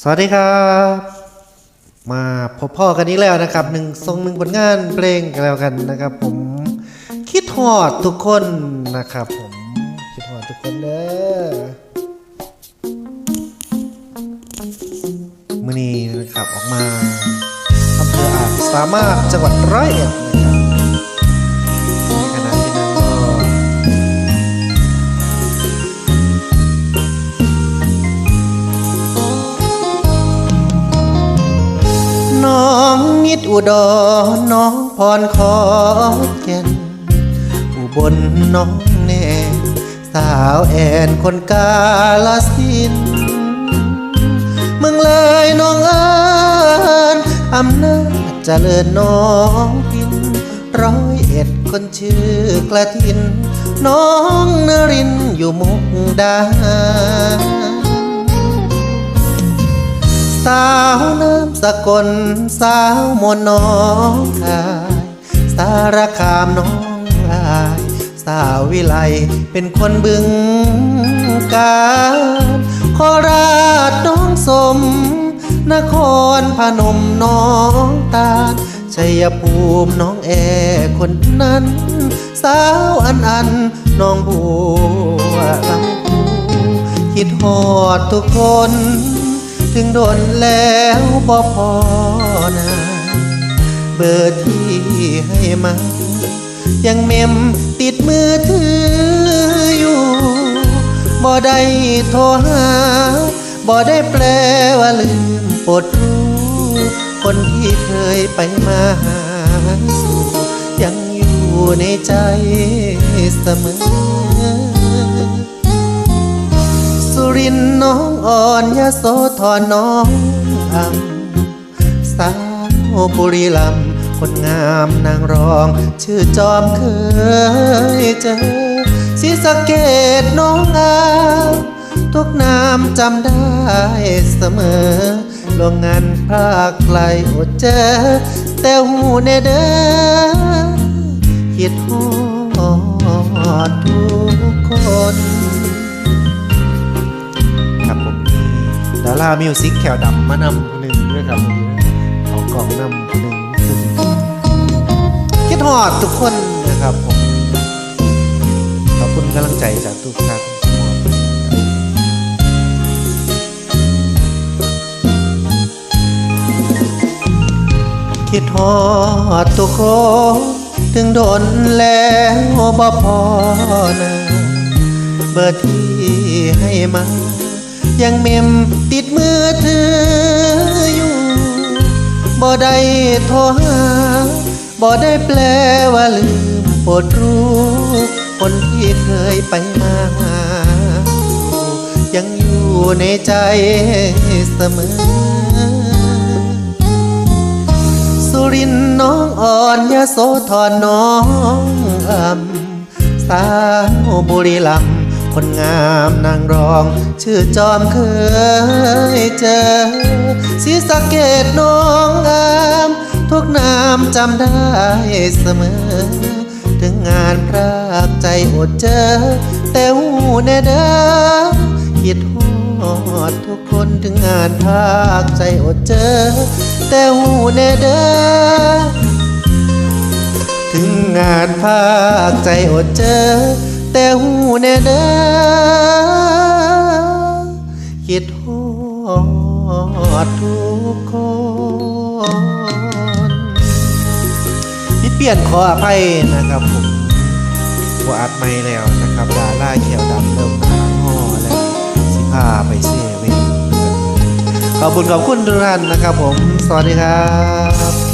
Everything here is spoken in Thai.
สวัสดีครับ มาพบพ่อกันอีกแล้วนะครับหนึ่งทรงหนึ่งผลงานเพลงกันแล้วกันนะครับ ผมคิดหอดทุกคนนะครับผมคิดหอดทุกคนเด้อมือนี้นะครับออกมาอำเภออาจสามารถจังหวัดร้อยเอ็ด นิดอุดรน้องพรขอแก่นอุบลน้องแน่สาวแอนคนกาลสินมืองเลยน้องเอิญอำนาจเจริญน้องกินร้อยเอ็ดคนชื่อกระทิน น้องนรินอยู่มุกดาหาร สาวน้ำสกลสาวมนน้องอาย สารคามน้องอาย สาววิไลเป็นคนบึงกาฬโคราชน้องสม นครพนมน้องตาชัยภูมิน้องแอคนนั้น สาวอันอันน้องบัวลำพูคิดหอดทุกคน ถึงโดนแล้วบ่พอนะเบอร์ที่ให้มา ยังเมมติดมือถืออยู่บ่ได้โทรหาบ่ได้แปลว่าลืมปดรู้ คนที่เคยไปมาหาสู่ยังอยู่ในใจเสมอ น้องอ่อนยโสธรน้องอำสาวบุรีลำคนงามนางรอง ชื่อจอมเคยเจอศรีสะเกดน้องอามทุกนามจำได้เสมอโรงงานภาคไกลอดเจอ แต่หูเนเดอคิดฮอดทุกคน มีดามิวสิกแขวดำมานำคนหนึ่งด้วยครับเขากล่องนำคนหนึ่งคิดหอดทุกคนนะครับผมขอบคุณกำลังใจจากทุกท่านคิดหอดทุกคนถึงโดนแล้วบ่พอนะเบอร์ที่ให้มา ยังเมมติดมือถืออยู่บ่ได้โทรหาบ่ได้แปลว่าลืมโปรดรู้ คนที่เคยไปมายังอยู่ในใจเสมอ สุรินทร์น้องอ่อนยะโสธรน้องอำสาวบุรีลำ คนงามนางรอง ชื่อจอมเคยเจอศรีสะเกดน้องงามทุกนามจำได้เสมอ ถึงงานพรากใจอดเจอ แต่หูแน่เด้อคิดฮอดทุกคนถึงงานพากใจอดเจอ แต่หูแน่เด้อถึงงานภาคใจอดเจอ แต่หูแน่เด้อคิดฮอดทุกคนพี่เปลี่ยนขออภัยนะครับผมว่าอัดไม่แล้วนะครับดาล่าเขียวดำเริ่มหาห่อแล้วสิพาไปเซเว่นขอบคุณขอบคุณทุกท่านนะครับผม สวัสดีครับ